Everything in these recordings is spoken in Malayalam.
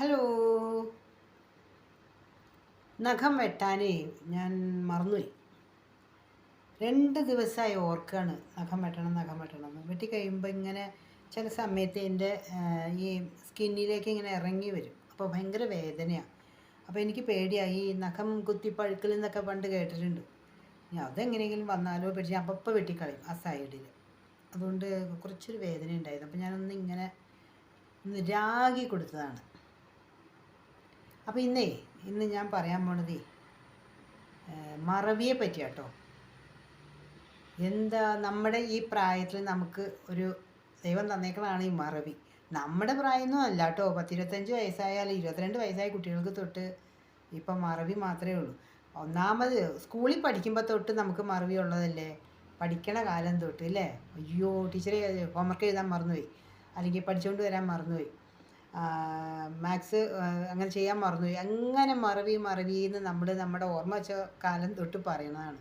ഹലോ. നഖം വെട്ടാനേ ഞാൻ മറന്നുപോയി. രണ്ട് ദിവസമായി ഓർക്കാണ് നഖം വെട്ടണം നഖം വെട്ടണം. എന്ന് വെട്ടി കഴിയുമ്പോൾ ഇങ്ങനെ ചില സമയത്ത് എന്റെ ഈ സ്കിന്നിലേക്ക് ഇങ്ങനെ ഇറങ്ങി വരും. അപ്പോൾ ഭയങ്കര വേദനയാണ് അപ്പോൾ എനിക്ക് പേടിയായി. ഈ നഖം കുത്തി പഴുക്കൽ എന്നൊക്കെ പണ്ട് കേട്ടിട്ടുണ്ട്. ഞാൻ അതെങ്ങനെയെങ്കിലും വന്നാലോ പേടിച്ച് ഞാൻ അപ്പം വെട്ടിക്കളയും ആ സൈഡിൽ. അതുകൊണ്ട് കുറച്ചൊരു വേദന ഉണ്ടായിരുന്നു അപ്പോൾ ഞാനൊന്ന് ഇങ്ങനെ ഒന്ന് രാഗി കൊടുത്തതാണ്. അപ്പോൾ ഇന്നേ ഇന്ന് ഞാൻ പറയാൻ പോണത് മറവിയെ മറവിയെ പറ്റിയാട്ടോ. എന്താ നമ്മുടെ ഈ പ്രായത്തിൽ നമുക്ക് ഒരു ദൈവം തന്നേക്കണതാണ് ഈ മറവി. നമ്മുടെ പ്രായമൊന്നും അല്ല കേട്ടോ പത്തിരുപത്തഞ്ച് വയസ്സായാലും ഇരുപത്തിരണ്ട് വയസ്സായ കുട്ടികൾക്ക് തൊട്ട് ഇപ്പം മറവി മാത്രമേ ഉള്ളൂ. ഒന്നാമത് സ്കൂളിൽ പഠിക്കുമ്പോൾ തൊട്ട് നമുക്ക് മറവി ഉള്ളതല്ലേ? പഠിക്കണ കാലം തൊട്ട് അല്ലേ അയ്യോ ടീച്ചറെ ഹോംവർക്ക് എഴുതാൻ മറന്നുപോയി. അല്ലെങ്കിൽ പഠിച്ചുകൊണ്ട് വരാൻ മറന്നുപോയി. മാത്സ് അങ്ങനെ ചെയ്യാൻ മറന്നുപോയി അങ്ങനെ മറവി മറവി എന്ന് നമ്മൾ നമ്മുടെ ഓർമ്മ വെച്ച കാലം തൊട്ട് പറയുന്നതാണ്.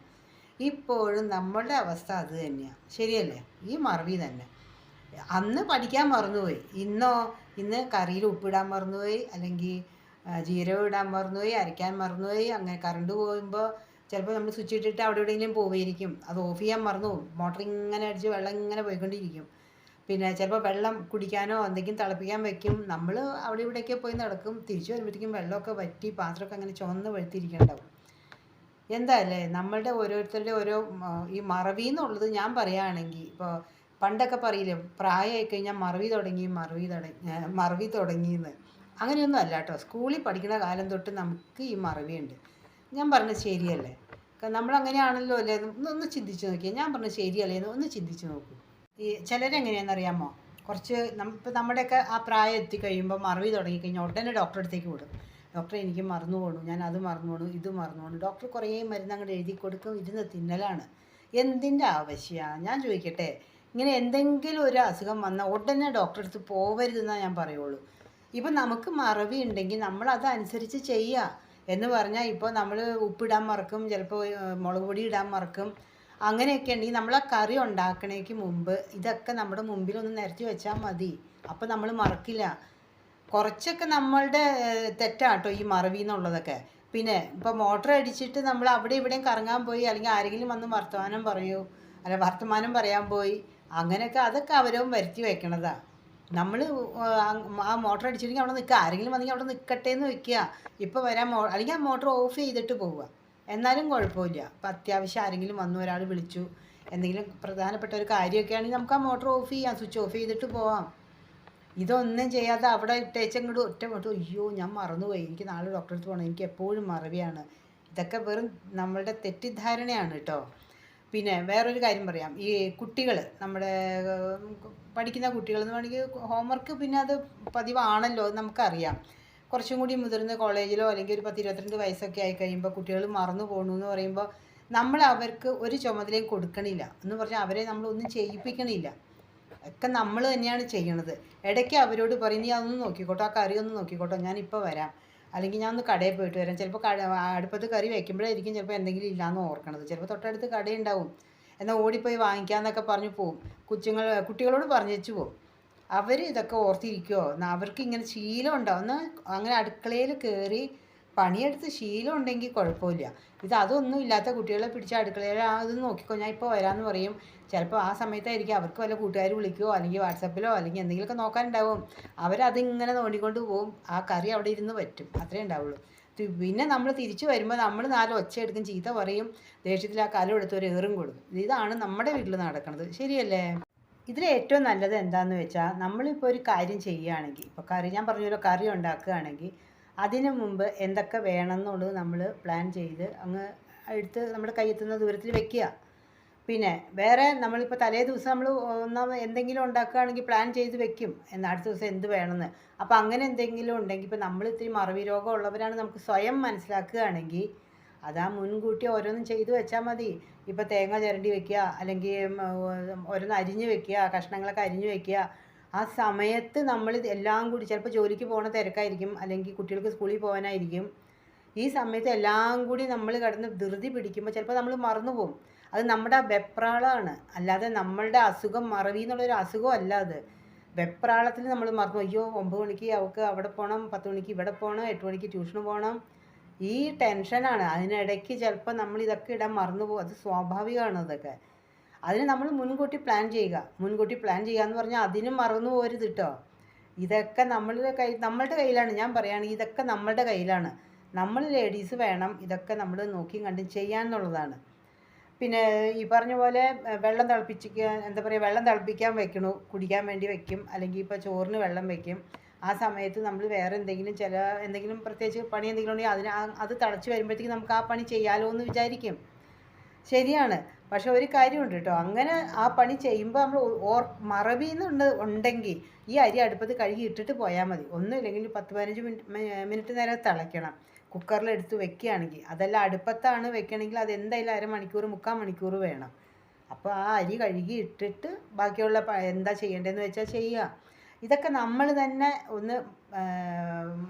ഇപ്പോഴും നമ്മളുടെ അവസ്ഥ അത് തന്നെയാണ് ശരിയല്ലേ? ഈ മറവി തന്നെ. അന്ന് പഠിക്കാൻ മറന്നുപോയി. ഇന്നോ ഇന്ന് കറിയിൽ ഉപ്പിടാൻ മറന്നുപോയി അല്ലെങ്കിൽ ജീരകം ഇടാൻ മറന്നുപോയി അരയ്ക്കാൻ മറന്നുപോയി അങ്ങനെ കറണ്ട് പോകുമ്പോൾ ചിലപ്പോൾ നമ്മൾ സ്വിച്ച് ഇട്ടിട്ട് അവിടെ എവിടെയെങ്കിലും പോവുമായിരിക്കും. അത് ഓഫ് ചെയ്യാൻ മറന്നു പോകും. മോട്ടർ ഇങ്ങനെ അടിച്ച് വെള്ളം ഇങ്ങനെ പോയിക്കൊണ്ടിരിക്കും. പിന്നെ ചിലപ്പോൾ വെള്ളം കുടിക്കാനോ എന്തെങ്കിലും തിളപ്പിക്കാൻ വെക്കും. നമ്മൾ അവിടെ ഇവിടെയൊക്കെ പോയി നടക്കും. തിരിച്ചു വരുമ്പോഴത്തേക്കും വെള്ളമൊക്കെ വറ്റി പാത്രമൊക്കെ അങ്ങനെ ചുവന്ന് വെളുത്തിരിക്കണ്ടാവും എന്താല്ലേ? നമ്മളുടെ ഓരോരുത്തരുടെ ഓരോ ഈ മറവി എന്നുള്ളത് ഞാൻ പറയുകയാണെങ്കിൽ ഇപ്പോൾ പണ്ടൊക്കെ പറയില്ലേ പ്രായമായി കഴിഞ്ഞാൽ മറവി തുടങ്ങി മറവി തുടങ്ങി മറവി തുടങ്ങിയെന്ന്. അങ്ങനെയൊന്നും അല്ല കേട്ടോ. സ്കൂളിൽ പഠിക്കുന്ന കാലം തൊട്ട് നമുക്ക് ഈ മറവിയുണ്ട് ഞാൻ പറഞ്ഞത് ശരിയല്ലേ? നമ്മളങ്ങനെയാണല്ലോ അല്ലേ? ഒന്ന് ചിന്തിച്ചു നോക്കിയാൽ ഞാൻ പറഞ്ഞത് ശരിയല്ലേ? ഒന്ന് ചിന്തിച്ച് നോക്കൂ. ഈ ചിലരെങ്ങനെയാണെന്നറിയാമോ? കുറച്ച് ഇപ്പം നമ്മുടെയൊക്കെ ആ പ്രായം എത്തിക്കഴിയുമ്പോൾ മറവി തുടങ്ങിക്കഴിഞ്ഞാൽ ഉടനെ ഡോക്ടറെ അടുത്തേക്ക് വിടും. ഡോക്ടർ എനിക്ക് മറന്നു പോകണു ഞാൻ അത് മറന്നു പോകണു ഇത് മറന്നു പോകണു ഡോക്ടർ കുറേ മരുന്ന് അങ്ങോട്ട് എഴുതി കൊടുക്കും ഇരുന്ന് തിന്നലാണ്. എന്തിന്റെ ആവശ്യമാണ് ഞാൻ ചോദിക്കട്ടെ ഇങ്ങനെ എന്തെങ്കിലും ഒരു അസുഖം വന്നാൽ ഉടനെ ഡോക്ടറെ അടുത്ത് പോവരുതെന്നാണ് ഞാൻ പറയുള്ളൂ. ഇപ്പം നമുക്ക് മറവി ഉണ്ടെങ്കിൽ നമ്മൾ അതനുസരിച്ച് ചെയ്യുക എന്ന് പറഞ്ഞാൽ ഇപ്പോൾ നമ്മൾ ഉപ്പിടാൻ മറക്കും ചിലപ്പോൾ മുളക് പൊടി ഇടാൻ മറക്കും. അങ്ങനെയൊക്കെ ഉണ്ടെങ്കിൽ നമ്മൾ കറി ഉണ്ടാക്കണേക്ക് മുമ്പ് ഇതൊക്കെ നമ്മുടെ മുമ്പിൽ ഒന്ന് നിരത്തി വെച്ചാൽ മതി. അപ്പോൾ നമ്മൾ മറക്കില്ല. കുറച്ചൊക്കെ നമ്മളുടെ തെറ്റാട്ടോ ഈ മറവി എന്നുള്ളതൊക്കെ പിന്നെ ഇപ്പോൾ മോട്ടർ അടിച്ചിട്ട് നമ്മൾ അവിടെ ഇവിടെയും കറങ്ങാൻ പോയി അല്ലെങ്കിൽ ആരെങ്കിലും വന്ന് വർത്തമാനം പറയൂ അല്ല വർത്തമാനം പറയാൻ പോയി അങ്ങനെയൊക്കെ അതൊക്കെ അവരവും വരുത്തി വെക്കണതാ. നമ്മൾ ആ മോട്ടർ അടിച്ചിട്ടുണ്ടെങ്കിൽ അവിടെ നിൽക്കുക ആരെങ്കിലും വന്നെങ്കിൽ അവിടെ നിൽക്കട്ടെ എന്ന് വെക്കുക. ഇപ്പോൾ വരാൻ മോ അല്ലെങ്കിൽ ആ മോട്ടർ ഓഫ് ചെയ്തിട്ട് പോവുക. എന്നാലും കുഴപ്പമില്ല. ഇപ്പം അത്യാവശ്യം ആരെങ്കിലും വന്നു ഒരാൾ വിളിച്ചു എന്തെങ്കിലും പ്രധാനപ്പെട്ട ഒരു കാര്യമൊക്കെ ആണെങ്കിൽ നമുക്ക് ആ മോട്ടർ ഓഫ് ചെയ്യാം സ്വിച്ച് ഓഫ് ചെയ്തിട്ട് പോവാം. ഇതൊന്നും ചെയ്യാതെ അവിടെ ഇട്ടേച്ചങ്ങോട്ട് ഒറ്റ മോട്ടർ അയ്യോ ഞാൻ മറന്നുപോയി. എനിക്ക് നാളെ ഡോക്ടറെ അടുത്ത് പോകണം എനിക്ക് എപ്പോഴും മറവിയാണ്. ഇതൊക്കെ വെറും നമ്മളുടെ തെറ്റിദ്ധാരണയാണ് കേട്ടോ. പിന്നെ വേറൊരു കാര്യം പറയാം. ഈ കുട്ടികൾ നമ്മുടെ പഠിക്കുന്ന കുട്ടികൾ എന്ന് വേണമെങ്കിൽ ഹോംവർക്ക് പിന്നെ അത് പതിവാണല്ലോ നമുക്കറിയാം. കുറച്ചും കൂടി മുതിർന്ന കോളേജിലോ അല്ലെങ്കിൽ ഒരു പത്ത് ഇരുപത്തിരണ്ട് വയസ്സൊക്കെ ആയി കഴിയുമ്പോൾ കുട്ടികൾ മറന്നു പോകണു എന്ന് പറയുമ്പോൾ നമ്മൾ അവർക്ക് ഒരു ചുമതലയും കൊടുക്കണില്ല എന്ന് പറഞ്ഞാൽ അവരെ നമ്മളൊന്നും ചെയ്യിപ്പിക്കണില്ല. ഒക്കെ നമ്മൾ തന്നെയാണ് ചെയ്യണത്. ഇടയ്ക്ക് അവരോട് പറയും നീ അതൊന്ന് നോക്കിക്കോട്ടോ ആ കറി ഒന്ന് നോക്കിക്കോട്ടോ ഞാനിപ്പോൾ വരാം. അല്ലെങ്കിൽ ഞാൻ ഒന്ന് കടയിൽ പോയിട്ട് വരാം. ചിലപ്പോൾ കട അടുപ്പത്ത് കറി വയ്ക്കുമ്പോഴായിരിക്കും ചിലപ്പോൾ എന്തെങ്കിലും ഇല്ലയെന്ന് ഓർക്കണത്. ചിലപ്പോൾ തൊട്ടടുത്ത് കടയുണ്ടാവും. എന്നാൽ ഓടിപ്പോയി വാങ്ങിക്കാമെന്നൊക്കെ പറഞ്ഞു പോവും. കൊച്ചുങ്ങൾ കുട്ടികളോട് പറഞ്ഞു വെച്ച് പോവും. അവർ ഇതൊക്കെ ഓർത്തിരിക്കുമോ അവർക്ക് ഇങ്ങനെ ശീലം ഉണ്ടാവും അങ്ങനെ അടുക്കളയിൽ കയറി പണിയെടുത്ത് ശീലം ഉണ്ടെങ്കിൽ കുഴപ്പമില്ല. ഇത് അതൊന്നും ഇല്ലാത്ത കുട്ടികളെ പിടിച്ച അടുക്കളയിൽ ഇത് നോക്കിക്കോ ഞാൻ ഇപ്പോൾ വരാമെന്ന് പറയും. ചിലപ്പോൾ ആ സമയത്തായിരിക്കും അവർക്ക് വല്ല കൂട്ടുകാർ വിളിക്കുമോ അല്ലെങ്കിൽ വാട്സപ്പിലോ അല്ലെങ്കിൽ എന്തെങ്കിലുമൊക്കെ നോക്കാനുണ്ടാവും. അവരതിങ്ങനെ നോണ്ടിക്കൊണ്ട് പോകും. ആ കറി അവിടെ ഇരുന്ന് പറ്റും. അത്രേ ഉണ്ടാവുള്ളൂ. പിന്നെ നമ്മൾ തിരിച്ചു വരുമ്പോൾ നമ്മൾ നാല് ഒച്ച എടുക്കും ചീത്ത പറയും. ദേഷ്യത്തിൽ ആ കലം എടുത്ത് ഏറും കൊടുക്കും. ഇതാണ് നമ്മുടെ വീട്ടിൽ നടക്കുന്നത് ശരിയല്ലേ? ഇതിൽ ഏറ്റവും നല്ലത് എന്താണെന്ന് വെച്ചാൽ നമ്മളിപ്പോൾ ഒരു കാര്യം ചെയ്യുകയാണെങ്കിൽ ഇപ്പോൾ കറി ഞാൻ പറഞ്ഞല്ലോ കറി ഉണ്ടാക്കുകയാണെങ്കിൽ അതിന് മുമ്പ് എന്തൊക്കെ വേണം എന്നുള്ളത് നമ്മൾ പ്ലാൻ ചെയ്ത് അങ്ങ് എടുത്ത് നമ്മുടെ കയ്യെത്തുന്ന ദൂരത്തിൽ വെക്കുക. പിന്നെ വേറെ നമ്മളിപ്പോൾ തലേ ദിവസം നമ്മൾ ഒന്നാമത് എന്തെങ്കിലും ഉണ്ടാക്കുകയാണെങ്കിൽ പ്ലാൻ ചെയ്ത് വെക്കും. എന്നാൽ അടുത്ത ദിവസം എന്ത് വേണമെന്ന്. അപ്പോൾ അങ്ങനെ എന്തെങ്കിലും ഉണ്ടെങ്കിൽ ഇപ്പോൾ നമ്മൾ ഇത്തിരി മറവി രോഗമുള്ളവരാണ് നമുക്ക് സ്വയം മനസ്സിലാക്കുകയാണെങ്കിൽ അതാ മുൻകൂട്ടി ഓരോന്നും ചെയ്തു വെച്ചാൽ മതി. ഇപ്പോൾ തേങ്ങ ചിരണ്ടി വെക്കുക അല്ലെങ്കിൽ ഓരോന്ന് അരിഞ്ഞ് വെക്കുക കഷ്ണങ്ങളൊക്കെ അരിഞ്ഞ് വെക്കുക. ആ സമയത്ത് നമ്മൾ എല്ലാം കൂടി ചിലപ്പോൾ ജോലിക്ക് പോകുന്ന തിരക്കായിരിക്കും അല്ലെങ്കിൽ കുട്ടികൾക്ക് സ്കൂളിൽ പോകാനായിരിക്കും. ഈ സമയത്ത് എല്ലാം കൂടി നമ്മൾ കിടന്ന് ധൃതി പിടിക്കുമ്പോൾ ചിലപ്പോൾ നമ്മൾ മറന്നു പോകും. അത് നമ്മുടെ വെപ്രാളമാണ് അല്ലാതെ നമ്മളുടെ അസുഖം മറവി എന്നുള്ളൊരു അസുഖം അല്ല അത്. വെപ്രാളത്തിൽ നമ്മൾ മറന്നു അയ്യോ ഒമ്പത് മണിക്ക് അവൾക്ക് അവിടെ പോകണം പത്ത് മണിക്ക് ഇവിടെ പോകണം എട്ട് മണിക്ക് ട്യൂഷന് പോകണം ഈ ടെൻഷനാണ് അതിനിടയ്ക്ക് ചിലപ്പോൾ നമ്മൾ ഇതൊക്കെ ഇടാൻ മറന്നു പോകും. അത് സ്വാഭാവികമാണ് അതൊക്കെ അതിന് നമ്മൾ മുൻകൂട്ടി പ്ലാൻ ചെയ്യുക. മുൻകൂട്ടി പ്ലാൻ ചെയ്യുക എന്ന് പറഞ്ഞാൽ അതിനും മറന്നു പോരുത് കേട്ടോ ഇതൊക്കെ നമ്മളുടെ കൈ നമ്മളുടെ കയ്യിലാണ്. ഞാൻ പറയുകയാണെങ്കിൽ ഇതൊക്കെ നമ്മളുടെ കയ്യിലാണ്. നമ്മൾ ലേഡീസ് വേണം ഇതൊക്കെ നമ്മൾ നോക്കിയും കണ്ടും ചെയ്യാന്നുള്ളതാണ് പിന്നെ ഈ പറഞ്ഞ പോലെ വെള്ളം തിളപ്പിച്ചിരിക്കുക എന്താ പറയുക വെള്ളം തിളപ്പിക്കാൻ വെക്കണു. കുടിക്കാൻ വേണ്ടി വെക്കും. അല്ലെങ്കിൽ ഇപ്പോൾ ചോറിന് വെള്ളം വെക്കും. ആ സമയത്ത് നമ്മൾ വേറെ എന്തെങ്കിലും ചില എന്തെങ്കിലും പ്രത്യേകിച്ച് പണി എന്തെങ്കിലും ഉണ്ടെങ്കിൽ അതിന് അത് തടച്ച് വരുമ്പോഴത്തേക്ക് നമുക്ക് ആ പണി ചെയ്യാലോ എന്ന് വിചാരിക്കും. ശരിയാണ്. പക്ഷെ ഒരു കാര്യമുണ്ട് കേട്ടോ. അങ്ങനെ ആ പണി ചെയ്യുമ്പോൾ നമ്മൾ ഓർ മറവിന്നുണ്ട് ഉണ്ടെങ്കിൽ ഈ അരി അടുപ്പത്ത് കഴുകി ഇട്ടിട്ട് പോയാൽ മതി. ഒന്നുമില്ലെങ്കിൽ പത്ത് പതിനഞ്ച് മിനിറ്റ് മിനിറ്റ് നേരം തിളയ്ക്കണം. കുക്കറിൽ എടുത്ത് വെക്കുകയാണെങ്കിൽ. അതല്ല അടുപ്പത്താണ് വെക്കണമെങ്കിൽ അത് എന്തായാലും അരമണിക്കൂർ മുക്കാൽ മണിക്കൂർ വേണം. അപ്പോൾ ആ അരി കഴുകി ഇട്ടിട്ട് ബാക്കിയുള്ള എന്താ ചെയ്യേണ്ടതെന്ന് വെച്ചാൽ ചെയ്യുക. ഇതൊക്കെ നമ്മൾ തന്നെ ഒന്ന്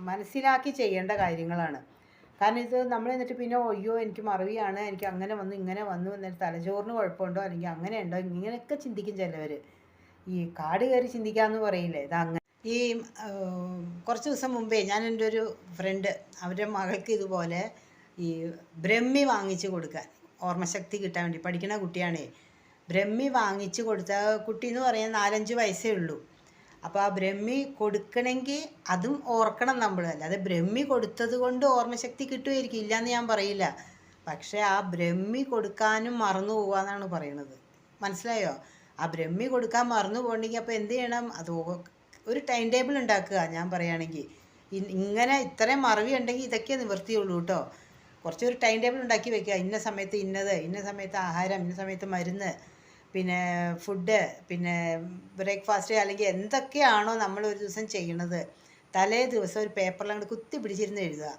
മനസ്സിലാക്കി ചെയ്യേണ്ട കാര്യങ്ങളാണ്. കാരണം ഇത് നമ്മൾ എന്നിട്ട് പിന്നെ അയ്യോ എനിക്ക് മറവിയാണ് എനിക്ക് അങ്ങനെ വന്നു ഇങ്ങനെ വന്നു എന്നിട്ട് തലച്ചോറിന് കുഴപ്പമുണ്ടോ? അല്ലെങ്കിൽ അങ്ങനെ ഉണ്ടോ ഇങ്ങനെയൊക്കെ ചിന്തിക്കും ചിലവർ ഈ കാട് കയറി ചിന്തിക്കാമെന്ന് പറയില്ലേ? ഇത് അങ്ങനെ ഈ കുറച്ച് ദിവസം മുമ്പേ ഞാൻ എന്റെ ഒരു ഫ്രണ്ട് അവരുടെ മകൾക്ക് ഇതുപോലെ ഈ ബ്രഹ്മി വാങ്ങിച്ചു കൊടുക്കാൻ ഓർമ്മശക്തി കിട്ടാൻ വേണ്ടി പഠിക്കുന്ന കുട്ടിയാണേ. ബ്രഹ്മി വാങ്ങിച്ചു കൊടുത്ത കുട്ടി എന്ന് പറയാൻ നാലഞ്ച് വയസ്സേ ഉള്ളൂ. അപ്പോൾ ആ ബ്രഹ്മി കൊടുക്കണമെങ്കിൽ അതും ഓർക്കണം നമ്മൾ അല്ലാതെ ബ്രഹ്മി കൊടുത്തത് കൊണ്ട് ഓർമ്മശക്തി കിട്ടുമായിരിക്കും ഇല്ലയെന്ന് ഞാൻ പറയില്ല. പക്ഷേ ആ ബ്രഹ്മി കൊടുക്കാനും മറന്നു പോവാന്നാണ് പറയണത്. മനസ്സിലായോ? ആ ബ്രഹ്മി കൊടുക്കാൻ മറന്നു പോകണമെങ്കിൽ അപ്പോൾ എന്ത് ചെയ്യണം? അത് ഒരു ടൈം ടേബിൾ ഉണ്ടാക്കുക ഞാൻ പറയുകയാണെങ്കിൽ ഇങ്ങനെ ഇത്രയും മറവി ഉണ്ടെങ്കിൽ ഇതൊക്കെ നിവർത്തിയുള്ളൂ കേട്ടോ കുറച്ചൊരു ടൈം ടേബിൾ ഉണ്ടാക്കി വെക്കുക. ഇന്ന സമയത്ത് ഇന്നത് ഇന്ന സമയത്ത് ആഹാരം ഇന്ന സമയത്ത് മരുന്ന്. പിന്നെ ഫുഡ് പിന്നെ ബ്രേക്ക്ഫാസ്റ്റ് അല്ലെങ്കിൽ എന്തൊക്കെയാണോ നമ്മൾ ഒരു ദിവസം ചെയ്യണത് തലേ ദിവസം ഒരു പേപ്പറിൽ അങ്ങോട്ട് കുത്തി പിടിച്ചിരുന്ന് എഴുതുക.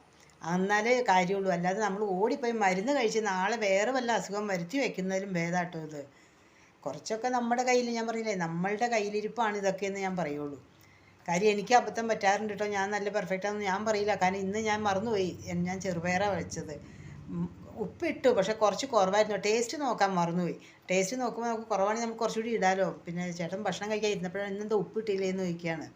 എന്നാലേ കാര്യമുള്ളൂ. അല്ലാതെ നമ്മൾ ഓടിപ്പോയി മരുന്ന് കഴിച്ച് നാളെ വേറെ വല്ല അസുഖം വരുത്തി വെക്കുന്നതിലും ഭേദമായിട്ടോ ഇത്. കുറച്ചൊക്കെ നമ്മുടെ കയ്യിൽ ഞാൻ പറയില്ലേ നമ്മളുടെ കയ്യിലിരിപ്പാണ് ഇതൊക്കെയെന്ന് ഞാൻ പറയുള്ളൂ. കാര്യം എനിക്ക് അബദ്ധം പറ്റാറുണ്ട് കേട്ടോ. ഞാൻ നല്ല പെർഫെക്റ്റാണെന്ന് ഞാൻ പറയില്ല. കാരണം ഇന്ന് ഞാൻ മറന്നുപോയി. ഞാൻ ചെറുപയറാണ് വെച്ചത്. ഉപ്പിട്ടു പക്ഷെ കുറച്ച് കുറവായിരുന്നു. ടേസ്റ്റ് നോക്കാൻ മറന്നുപോയി. ടേസ്റ്റ് നോക്കുമ്പോൾ നമുക്ക് കുറവാണെങ്കിൽ നമുക്ക് കുറച്ചുകൂടി ഇടാലോ. പിന്നെ ചേട്ടൻ ഭക്ഷണം കഴിക്കാൻ ഇരുന്നപ്പോഴാണ് ഇന്നെന്താ ഉപ്പ് ഇട്ടില്ലേന്ന് ചോദിക്കുകയാണ്.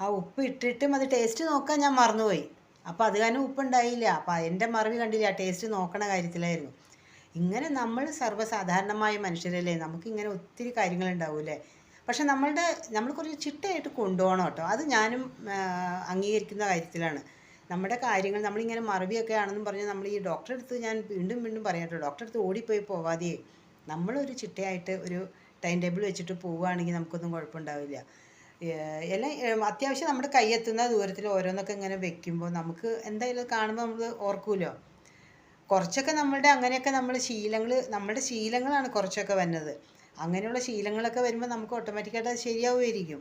ആ ഉപ്പ് ഇട്ടിട്ടും അത് ടേസ്റ്റ് നോക്കാൻ ഞാൻ മറന്നുപോയി. അപ്പോൾ അത് കാരണം ഉപ്പുണ്ടായില്ല. അപ്പോൾ എന്റെ മറവി കണ്ടില്ല. ആ ടേസ്റ്റ് നോക്കണ കാര്യത്തിലായിരുന്നു. ഇങ്ങനെ നമ്മൾ സർവസാധാരണമായ മനുഷ്യരല്ലേ? നമുക്കിങ്ങനെ ഒത്തിരി കാര്യങ്ങളുണ്ടാവൂലേ പക്ഷെ നമ്മളുടെ നമ്മൾ കുറച്ച് ചിട്ടയായിട്ട് കൊണ്ടുപോകണം കേട്ടോ. അത് ഞാനും അംഗീകരിക്കുന്ന കാര്യത്തിലാണ്. നമ്മുടെ കാര്യങ്ങൾ നമ്മളിങ്ങനെ മറവിയൊക്കെ ആണെന്നും പറഞ്ഞ് നമ്മൾ ഈ ഡോക്ടറെ അടുത്ത് ഞാൻ വീണ്ടും വീണ്ടും പറയാം കേട്ടോ. ഡോക്ടറെ അടുത്ത് ഓടിപ്പോയി പോവാതെ നമ്മളൊരു ചിട്ടയായിട്ട് ഒരു ടൈം ടേബിൾ വെച്ചിട്ട് പോവുകയാണെങ്കിൽ നമുക്കൊന്നും കുഴപ്പമുണ്ടാവില്ല. എല്ലാം അത്യാവശ്യം നമ്മുടെ കൈയെത്തുന്ന ദൂരത്തിൽ ഓരോന്നൊക്കെ ഇങ്ങനെ വെക്കുമ്പോൾ നമുക്ക് എന്തായാലും കാണുമ്പോൾ നമ്മൾ ഓർക്കുമല്ലോ കുറച്ചൊക്കെ നമ്മളുടെ അങ്ങനെയൊക്കെ നമ്മൾ ശീലങ്ങൾ നമ്മുടെ ശീലങ്ങളാണ് കുറച്ചൊക്കെ വരുന്നത് അങ്ങനെയുള്ള ശീലങ്ങളൊക്കെ വരുമ്പോൾ നമുക്ക് ഓട്ടോമാറ്റിക്കായിട്ട് അത് ശരിയാവുമായിരിക്കും.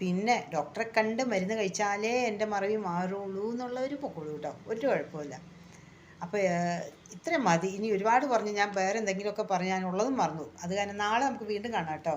പിന്നെ ഡോക്ടറെ കണ്ട് മരുന്ന് കഴിച്ചാലേ എന്റെ മറവി മാറുള്ളൂ എന്നുള്ളവർ പൊക്കോളൂ കേട്ടോ. ഒരു കുഴപ്പമില്ല അപ്പോൾ ഇത്രയും മതി. ഇനി ഒരുപാട് പറഞ്ഞു ഞാൻ വേറെ എന്തെങ്കിലുമൊക്കെ പറഞ്ഞ് ഞാൻ ഉള്ളതും മറന്നു. അത് കാരണം നാളെ നമുക്ക് വീണ്ടും കാണാം കേട്ടോ.